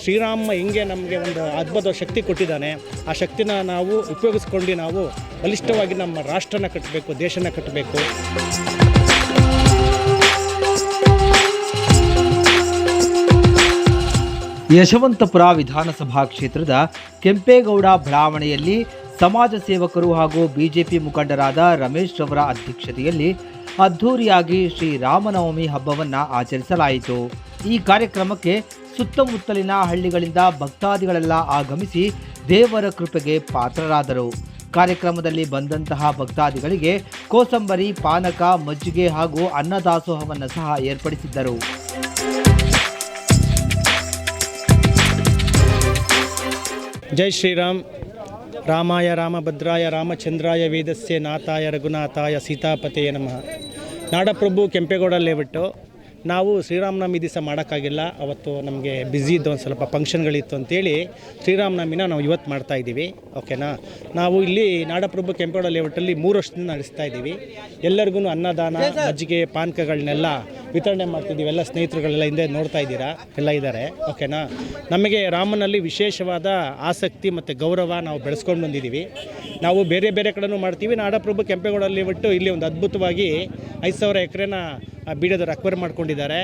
ಶ್ರೀರಾಮ ಹೆಂಗೆ ನಮಗೆ ಒಂದು ಅದ್ಭುತ ಶಕ್ತಿ ಕೊಟ್ಟಿದ್ದಾನೆ. ಆ ಶಕ್ತಿನ ನಾವು ಉಪಯೋಗಿಸ್ಕೊಂಡು ನಾವು ಬಲಿಷ್ಠವಾಗಿ ನಮ್ಮ ರಾಷ್ಟ್ರನ ಕಟ್ಟಬೇಕು, ದೇಶನ ಕಟ್ಟಬೇಕು. ಯಶವಂತಪುರ ವಿಧಾನಸಭಾ ಕ್ಷೇತ್ರದ ಕೆಂಪೇಗೌಡ ಬಡಾವಣೆಯಲ್ಲಿ ಸಮಾಜ ಸೇವಕರು ಹಾಗೂ ಬಿಜೆಪಿ ಮುಖಂಡರಾದ ರಮೇಶ್ ರವರ ಅಧ್ಯಕ್ಷತೆಯಲ್ಲಿ ಅದ್ಧೂರಿಯಾಗಿ ಶ್ರೀ ರಾಮನವಮಿ ಹಬ್ಬವನ್ನು ಆಚರಿಸಲಾಯಿತು. ಈ ಕಾರ್ಯಕ್ರಮಕ್ಕೆ ಸುತ್ತಮುತ್ತಲಿನ ಹಳ್ಳಿಗಳಿಂದ ಭಕ್ತಾದಿಗಳೆಲ್ಲ ಆಗಮಿಸಿ ದೇವರ ಕೃಪೆಗೆ ಪಾತ್ರರಾದರು. ಕಾರ್ಯಕ್ರಮದಲ್ಲಿ ಬಂದಂತಹ ಭಕ್ತಾದಿಗಳಿಗೆ ಕೋಸಂಬರಿ, ಪಾನಕ, ಮಜ್ಜಿಗೆ ಹಾಗೂ ಅನ್ನದಾಸೋಹವನ್ನು ಸಹ ಏರ್ಪಡಿಸಿದ್ದರು. ಜೈ ಶ್ರೀರಾಮ್. ರಾಮಾಯ ರಾಮಭದ್ರಾಯ ರಾಮಚಂದ್ರಾಯ ವೇದಸ್ಯ ನಾಥಾಯ ರಘುನಾಥಾಯ ಸೀತಾಪತೆಯ ನಮಃ. ನಾಡಪ್ರಭು ಕೆಂಪೇಗೌಡ ಲೇಔಟ್ಟು ನಾವು ಶ್ರೀರಾಮನವಮಿ ದಿವಸ ಮಾಡೋಕ್ಕಾಗಿಲ್ಲ. ಅವತ್ತು ನಮಗೆ ಬ್ಯುಸಿ ಇದ್ದು ಒಂದು ಸ್ವಲ್ಪ ಫಂಕ್ಷನ್ಗಳಿತ್ತು ಅಂತೇಳಿ ಶ್ರೀರಾಮನವಮಿನ ನಾವು ಇವತ್ತು ಮಾಡ್ತಾ ಇದ್ದೀವಿ. ಓಕೆನಾ ನಾವು ಇಲ್ಲಿ ನಾಡಪ್ರಭು ಕೆಂಪೇಗೌಡ ಲೇಔಟಲ್ಲಿ ಮೂರು ವರ್ಷದಿಂದ ನಡೆಸ್ತಾ ಇದ್ದೀವಿ. ಎಲ್ಲರಿಗೂ ಅನ್ನದಾನ ಮಜ್ಜಿಗೆ ಪಾನಕಗಳನ್ನೆಲ್ಲ ವಿತರಣೆ ಮಾಡ್ತಿದ್ದೀವಿ, ಎಲ್ಲ ಸ್ನೇಹಿತರುಗಳೆಲ್ಲ ಹಿಂದೆ ನೋಡ್ತಾ ಇದ್ದೀರಾ? ಎಲ್ಲ ಇದ್ದಾರೆ. ಓಕೆನಾ? ನಮಗೆ ರಾಮನಲ್ಲಿ ವಿಶೇಷವಾದ ಆಸಕ್ತಿ ಮತ್ತು ಗೌರವ ನಾವು ಬೆಳೆಸ್ಕೊಂಡು ಬಂದಿದ್ದೀವಿ. ನಾವು ಬೇರೆ ಬೇರೆ ಕಡೆನೂ ಮಾಡ್ತೀವಿ. ನಾಡಪ್ರಭು ಕೆಂಪೇಗೌಡಲ್ಲಿ ಬಿಟ್ಟು ಇಲ್ಲಿ ಒಂದು ಅದ್ಭುತವಾಗಿ ಐದು ಸಾವಿರ ಎಕರೆನ ಬೀಡದವ್ರು ಅಕ್ವೈರ್ ಮಾಡ್ಕೊಂಡಿದ್ದಾರೆ.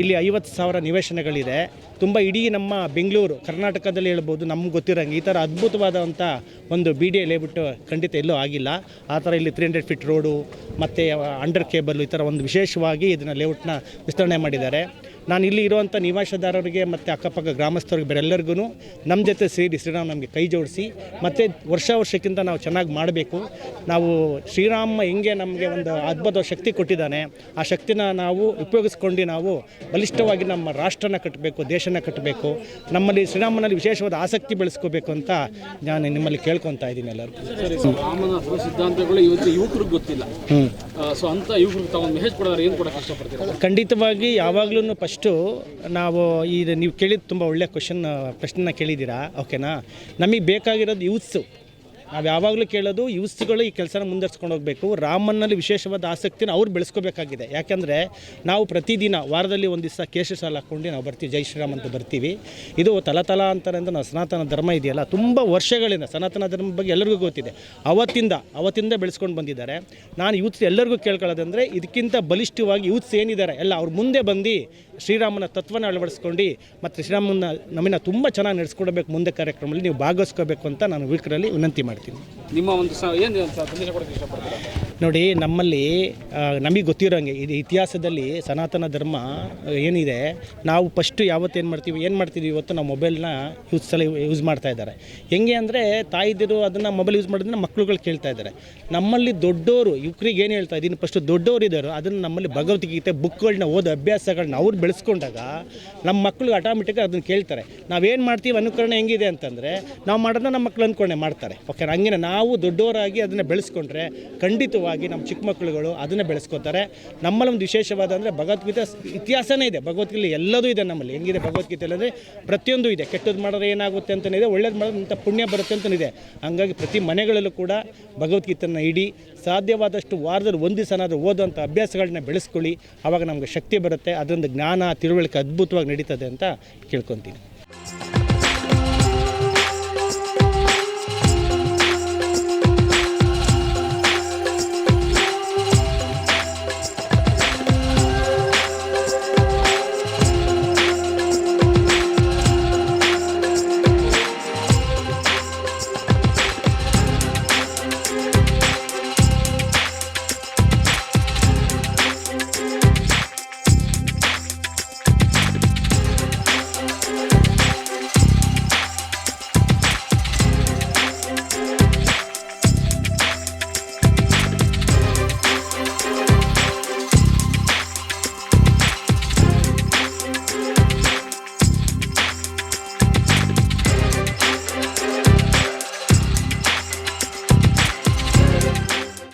ಇಲ್ಲಿ ಐವತ್ತು ಸಾವಿರ ನಿವೇಶನಗಳಿದೆ. ತುಂಬ ಇಡೀ ನಮ್ಮ ಬೆಂಗಳೂರು, ಕರ್ನಾಟಕದಲ್ಲಿ ಹೇಳ್ಬೋದು, ನಮ್ಗೆ ಗೊತ್ತಿರೋಂಗೆ ಈ ಥರ ಅದ್ಭುತವಾದಂಥ ಒಂದು ಬಿ ಡಿ ಲೇಬಿಟ್ಟು ಖಂಡಿತ ಎಲ್ಲೂ ಆಗಿಲ್ಲ. ಆ ಥರ ಇಲ್ಲಿ ತ್ರೀ ಹಂಡ್ರೆಡ್ ಫೀಟ್ ರೋಡು ಮತ್ತು ಅಂಡರ್ ಕೇಬಲ್ ಈ ಥರ ಒಂದು ವಿಶೇಷವಾಗಿ ಇದನ್ನು ಲೇಔಟ್ನ ವಿಸ್ತರಣೆ ಮಾಡಿದ್ದಾರೆ. ನಾನು ಇಲ್ಲಿ ಇರುವಂಥ ನಿವಾಸದಾರರಿಗೆ ಮತ್ತು ಅಕ್ಕಪಕ್ಕ ಗ್ರಾಮಸ್ಥರಿಗೆ ಬೇರೆಲ್ಲರಿಗೂ ನಮ್ಮ ಜೊತೆ ಸೇರಿ ಶ್ರೀರಾಮ್ ನಮಗೆ ಕೈ ಜೋಡಿಸಿ ಮತ್ತು ವರ್ಷ ವರ್ಷಕ್ಕಿಂತ ನಾವು ಚೆನ್ನಾಗಿ ಮಾಡಬೇಕು. ನಾವು ಶ್ರೀರಾಮ ಹೆಂಗೆ ನಮಗೆ ಒಂದು ಅದ್ಭುತ ಶಕ್ತಿ ಕೊಟ್ಟಿದ್ದಾನೆ ಆ ಶಕ್ತಿನ ನಾವು ಉಪಯೋಗಿಸ್ಕೊಂಡು ನಾವು ಬಲಿಷ್ಠವಾಗಿ ನಮ್ಮ ರಾಷ್ಟ್ರನ ಕಟ್ಟಬೇಕು ದೇಶನ ಕಟ್ಟಬೇಕು. ನಮ್ಮಲ್ಲಿ ಶ್ರೀರಾಮನಲ್ಲಿ ವಿಶೇಷವಾದ ಆಸಕ್ತಿ ಬೆಳೆಸ್ಕೋಬೇಕು ಅಂತ ನಾನು ನಿಮ್ಮಲ್ಲಿ ಕೇಳ್ಕೊತಾ ಇದ್ದೀನಿ ಎಲ್ಲರಿಗೂ ರಾಮನ ಸಿದ್ಧಾಂತಗಳು ಇವತ್ತು ಯುವಕರಿಗೆ ಗೊತ್ತಿಲ್ಲ. ಸೊ ಅಂತ ಯುವಕರಿಗೆ ತಾವು ಮೆಸೇಜ್ ಕೊಡೋದ್ರೆ ಏನು ಕೊಡೋಕೆ ಇಷ್ಟಪಡ್ತೀರಾ? ಖಂಡಿತವಾಗಿ ಯಾವಾಗಲೂ ಫಸ್ಟು ನಾವು ಇದು ನೀವು ಕೇಳಿದ ತುಂಬ ಒಳ್ಳೆಯ ಕ್ವಶನ್ ಪ್ರಶ್ನೆನ ಕೇಳಿದ್ದೀರಾ? ಓಕೆನಾ? ನಮಗೆ ಬೇಕಾಗಿರೋದು ಯೂತ್ಸು ನಾವು ಯಾವಾಗಲೂ ಕೇಳೋದು ಯೂತ್ಸ್ಗಳು ಈ ಕೆಲಸನ ಮುಂದುವರ್ಸ್ಕೊಂಡು ಹೋಗಬೇಕು. ರಾಮನಲ್ಲಿ ವಿಶೇಷವಾದ ಆಸಕ್ತಿನ ಅವ್ರು ಬೆಳೆಸ್ಕೋಬೇಕಾಗಿದೆ. ಯಾಕೆಂದರೆ ನಾವು ಪ್ರತಿದಿನ ವಾರದಲ್ಲಿ ಒಂದು ದಿವಸ ಕೇಶ ಸಾಲ ಹಾಕ್ಕೊಂಡು ನಾವು ಬರ್ತೀವಿ. ಜೈ ಶ್ರೀರಾಮ್ ಅಂತ ಬರ್ತೀವಿ. ಇದು ತಲತಲಾಂತರದಿಂದ ನಾವು ಸನಾತನ ಧರ್ಮ ಇದೆಯಲ್ಲ, ತುಂಬ ವರ್ಷಗಳಿಂದ ಸನಾತನ ಧರ್ಮದ ಬಗ್ಗೆ ಎಲ್ಲರಿಗೂ ಗೊತ್ತಿದೆ. ಅವತ್ತಿಂದ ಅವತ್ತಿಂದ ಬೆಳೆಸ್ಕೊಂಡು ಬಂದಿದ್ದಾರೆ. ನಾನು ಯೂತ್ಸ್ ಎಲ್ಲರಿಗೂ ಕೇಳ್ಕೊಳ್ಳೋದಂದರೆ ಇದಕ್ಕಿಂತ ಬಲಿಷ್ಠವಾಗಿ ಯೂತ್ಸ್ ಏನಿದ್ದಾರೆ, ಎಲ್ಲ ಅವ್ರ ಮುಂದೆ ಬಂದು ಶ್ರೀರಾಮನ ತತ್ವನ ಅಳವಡಿಸ್ಕೊಂಡು ಮತ್ತು ಶ್ರೀರಾಮನ ನಮ್ಮನ್ನ ತುಂಬ ಚೆನ್ನಾಗಿ ನಡೆಸ್ಕೊಡ್ಬೇಕು ಮುಂದೆ ಕಾರ್ಯಕ್ರಮದಲ್ಲಿ ನೀವು ಭಾಗವಹಿಸ್ಕೋಬೇಕು ಅಂತ ನಾನು ವೀಕರಲ್ಲಿ ವಿನಂತಿ ಮಾಡ್ತೀನಿ. ನಿಮ್ಮ ಒಂದು ಏನು ಸಂದೇಶ ಕೊಡೋಕೆ ಇಷ್ಟಪಡ್ತೀರಾ? ನೋಡಿ, ನಮ್ಮಲ್ಲಿ ನಮಗೆ ನಮಗೆ ಗೊತ್ತಿರೋಂಗೆ, ಇದು ಇತಿಹಾಸದಲ್ಲಿ ಸನಾತನ ಧರ್ಮ ಏನಿದೆ, ನಾವು ಫಸ್ಟು ಯಾವತ್ತೇನು ಮಾಡ್ತೀವಿ, ಏನು ಮಾಡ್ತೀವಿ ಇವತ್ತು ನಾವು ಮೊಬೈಲ್ನ ಯೂಸ್ ಸಲ ಯೂಸ್ ಮಾಡ್ತಾ ಇದ್ದಾರೆ. ಹೆಂಗೆ ಅಂದರೆ, ತಾಯಿದಿರು ಅದನ್ನು ಮೊಬೈಲ್ ಯೂಸ್ ಮಾಡೋದನ್ನ ಮಕ್ಕಳುಗಳು ಕೇಳ್ತಾ ಇದ್ದಾರೆ. ನಮ್ಮಲ್ಲಿ ದೊಡ್ಡವರು ಯುವಕರಿಗೆ ಏನು ಹೇಳ್ತಾ ಇದ್ದೀನಿ ಫಸ್ಟು ದೊಡ್ಡವರು ಇದ್ದಾರೋ ಅದನ್ನು ನಮ್ಮಲ್ಲಿ ಭಗವದ್ಗೀತೆ ಬುಕ್ಗಳನ್ನ ಓದೋ ಅಭ್ಯಾಸಗಳನ್ನ ಅವ್ರು ಬೆಳೆಸ್ಕೊಂಡಾಗ ನಮ್ಮ ಮಕ್ಕಳು ಆಟೋಮೆಟಿಕ್ಕಾಗಿ ಅದನ್ನು ಕೇಳ್ತಾರೆ. ನಾವೇನು ಮಾಡ್ತೀವಿ, ಅನುಕರಣೆ ಹೆಂಗಿದೆ ಅಂತಂದರೆ, ನಾವು ಮಾಡೋದನ್ನ ನಮ್ಮ ಮಕ್ಕಳು ಅನ್ಕೊಂಡೆ ಮಾಡ್ತಾರೆ. ಓಕೆ ಹಂಗೆ ನಾವು ದೊಡ್ಡವರಾಗಿ ಅದನ್ನು ಬೆಳೆಸ್ಕೊಂಡ್ರೆ ಖಂಡಿತವಾಗಿ ನಮ್ಮ ಚಿಕ್ಕ ಮಕ್ಕಳುಗಳು ಅದನ್ನೇ ಬೆಳೆಸ್ಕೊತಾರೆ. ನಮ್ಮಲ್ಲಿ ಒಂದು ವಿಶೇಷವಾದ ಅಂದರೆ ಭಗವದ್ಗೀತೆ ಇತಿಹಾಸನೇ ಇದೆ. ಭಗವದ್ಗೀತೆ ಎಲ್ಲದೂ ಇದೆ ನಮ್ಮಲ್ಲಿ. ಹೆಂಗಿದೆ ಭಗವದ್ಗೀತೆ ಅಂದರೆ ಪ್ರತಿಯೊಂದು ಇದೆ. ಕೆಟ್ಟದ್ದು ಮಾಡಿದ್ರೆ ಏನಾಗುತ್ತೆ ಅಂತಲೇ ಇದೆ. ಒಳ್ಳೇದು ಮಾಡಿದ್ರೆ ಇಂಥ ಪುಣ್ಯ ಬರುತ್ತೆ ಅಂತಲೇ ಹಾಗಾಗಿ ಪ್ರತಿ ಮನೆಗಳಲ್ಲೂ ಕೂಡ ಭಗವದ್ಗೀತೆಯನ್ನು ಇಡಿ. ಸಾಧ್ಯವಾದಷ್ಟು ವಾರದಲ್ಲಿ ಒಂದು ದಿವಸನಾದರೂ ಓದುವಂಥ ಅಭ್ಯಾಸಗಳನ್ನ ಬೆಳೆಸ್ಕೊಳ್ಳಿ. ಆವಾಗ ನಮಗೆ ಶಕ್ತಿ ಬರುತ್ತೆ. ಅದರಿಂದ ಜ್ಞಾನ, ತಿಳುವಳಿಕೆ ಅದ್ಭುತವಾಗಿ ನಡೀತದೆ ಅಂತ ಕೇಳ್ಕೊತೀನಿ.